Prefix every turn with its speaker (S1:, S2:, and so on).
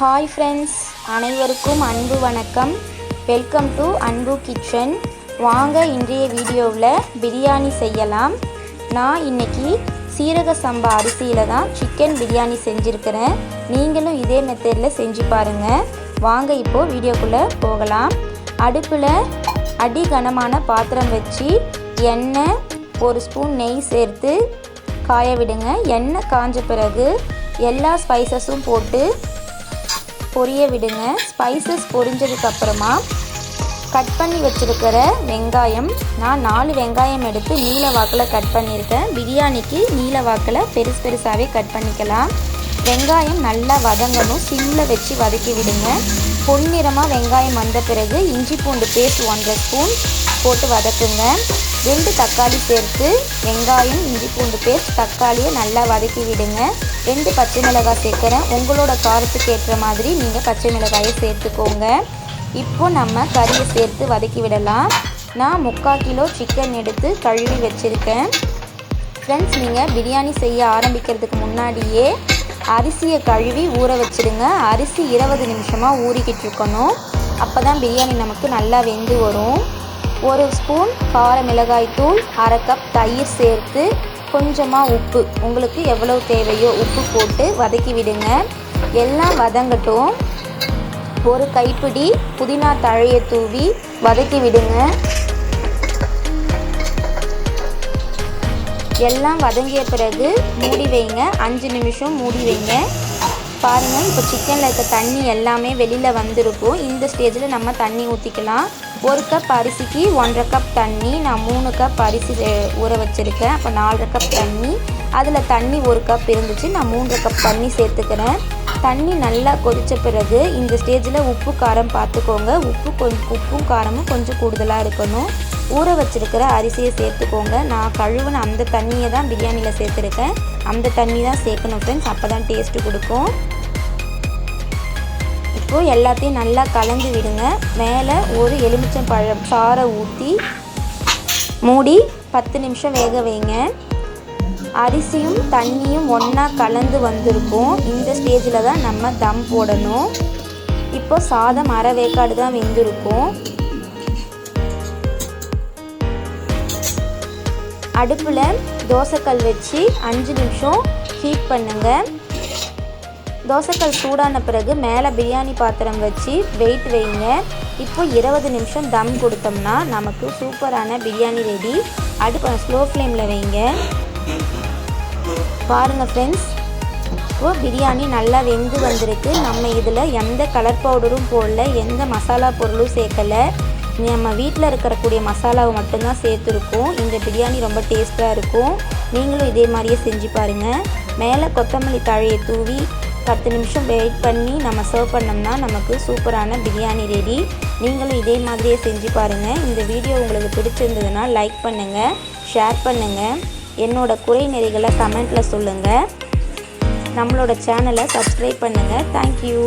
S1: Hi friends அனைவருக்கும் அன்பு வணக்கம். வெல்கம் டு அன்பு கிச்சன் வாங்க இன்றைய வீடியோவில் பிரியாணி செய்யலாம். நான் இன்னைக்கு சீரக சம்பா அரிசியில் தான் சிக்கன் பிரியாணி செஞ்சுருக்கிறேன். நீங்களும் இதே மெத்தடில் செஞ்சு பாருங்கள் வாங்க இப்போது வீடியோக்குள்ளே போகலாம். அடுப்பில் அடி கனமான பாத்திரம் வச்சு எண்ணெய் ஒரு ஸ்பூன் நெய் சேர்த்து காய விடுங்க. எண்ணெய் காஞ்ச பிறகு எல்லா ஸ்பைசஸும் போட்டு பொரிய விடுங்க. ஸ்பைசஸ் பொரிஞ்சதுக்கப்புறமா கட் பண்ணி வச்சுருக்கிற வெங்காயம். நான் நாலு வெங்காயம் எடுத்து நீல வாக்கில் கட் பண்ணியிருக்கேன். பிரியாணிக்கு நீல வாக்கில் பெருசு பெருசாகவே கட் பண்ணிக்கலாம். வெங்காயம் நல்லா வதங்கணும். சிம்மில் வச்சு வதக்கி விடுங்க. பொன்னிறமாக வெங்காயம் வந்த பிறகு இஞ்சி பூண்டு பேஸ்ட் ஒன்றரை ஸ்பூன் போட்டு வதக்குங்க. ரெண்டு தக்காளி சேர்த்து வெங்காயம் இஞ்சி பூண்டு பேஸ்ட் தக்காளியை நல்லா வதக்கி விடுங்க. ரெண்டு பச்சை மிளகாய் சேர்க்குறேன். உங்களோட காரத்துக்கு ஏற்ற மாதிரி நீங்கள் பச்சை மிளகாயை சேர்த்துக்கோங்க. இப்போ நம்ம கறியை சேர்த்து வதக்கி விடலாம். நான் முக்கால் கிலோ சிக்கன் எடுத்து கழுவி வச்சுருக்கேன். ஃப்ரெண்ட்ஸ் நீங்கள் பிரியாணி செய்ய ஆரம்பிக்கிறதுக்கு முன்னாடியே அரிசியை கழுவி ஊற வச்சுடுங்க அரிசி இருபது நிமிஷமாக ஊறிக்கிட்டு இருக்கணும். அப்போ தான் பிரியாணி நமக்கு நல்லா வெந்து வரும். ஒரு ஸ்பூன் கார மிளகாய் தூள் அரை கப் தயிர் சேர்த்து கொஞ்சமாக உப்பு. உங்களுக்கு எவ்வளோ தேவையோ உப்பு போட்டு வதக்கி விடுங்க. எல்லாம் வதங்கட்டும். ஒரு கைப்பிடி புதினா தழையை தூவி வதக்கி விடுங்க. எல்லாம் வதங்கிய பிறகு மூடி வைங்க. அஞ்சு நிமிஷம் மூடி வைங்க. பாருங்கள் இப்போ சிக்கனில் இருக்க தண்ணி எல்லாமே வெளியில் வந்திருக்கும். இந்த ஸ்டேஜில் நம்ம தண்ணி ஊற்றிக்கலாம் ஒரு கப் அரிசிக்கு ஒன்றரை கப் தண்ணி நான் மூணு கப் அரிசி ஊற வச்சுருக்கேன். அப்போ நாலரை கப் தண்ணி. அதில் தண்ணி ஒரு கப் இருந்துச்சு. நான் மூன்றரை கப் தண்ணி சேர்த்துக்கிறேன். தண்ணி நல்லா கொதித்த பிறகு இந்த ஸ்டேஜில் உப்பு காரம் பார்த்துக்கோங்க உப்பு கொஞ்சம் உப்பும் காரமும் கொஞ்சம் கூடுதலாக இருக்கணும். ஊற வச்சுருக்கிற அரிசியை சேர்த்துக்கோங்க. நான் கழுவுன அந்த தண்ணியை தான் பிரியாணியில் சேர்த்துருக்கேன். அந்த தண்ணி தான் சேர்க்கணும் ஃப்ரெண்ட்ஸ் அப்போ தான் டேஸ்ட்டு கொடுக்கும். இப்போது எல்லாத்தையும் நல்லா கலந்து விடுங்க. மேலே ஒரு எலுமிச்சம் பழம் சாறை ஊற்றி மூடி பத்து நிமிஷம் வேக வைங்க. அரிசியும் தண்ணியும் ஒன்றா கலந்து வந்திருக்கும். இந்த ஸ்டேஜில் தான் நம்ம தம் போடணும். இப்போ சாதம் அரை வேக்காடு தான் வெந்திருக்கும். அடுப்பில் தோசைக்கல் வச்சு அஞ்சு நிமிஷம் ஹீட் பண்ணுங்கள் தோசைக்கல் சூடான பிறகு மேலே பிரியாணி பாத்திரம் வச்சு வெயிட் வைங்க. இப்போ இருபது நிமிஷம் தம் கொடுத்தோம்னா நமக்கு சூப்பரான பிரியாணி ரெடி அடுப்பு ஸ்லோ ஃப்ளேமில் வைங்க. பாருங்கள் ஃப்ரெண்ட்ஸ் இப்போ பிரியாணி நல்லா வெந்து வந்திருக்கு. நம்ம இதில் எந்த கலர் பவுடரும் போடல எந்த மசாலா பொருளும் சேர்க்கலை. நம்ம வீட்டில் இருக்கக்கூடிய மசாலாவை மட்டும்தான் சேர்த்துருக்கோம். இந்த பிரியாணி ரொம்ப டேஸ்ட்டாக இருக்கும். நீங்களும் இதே மாதிரியே செஞ்சு பாருங்கள் மேலே கொத்தமல்லி தழையை தூவி பத்து நிமிஷம் வெயிட் பண்ணி நம்ம சர்வ் பண்ணோம்னா நமக்கு சூப்பரான பிரியாணி ரெடி நீங்களும் இதே மாதிரியே செஞ்சு பாருங்கள் இந்த வீடியோ உங்களுக்கு பிடிச்சிருந்ததுன்னா லைக் பண்ணுங்கள் ஷேர் பண்ணுங்கள் என்னோடய குறை நெறிகளை கமெண்ட்டில் சொல்லுங்கள் நம்மளோட சேனலை சப்ஸ்கிரைப் பண்ணுங்கள் தேங்க்யூ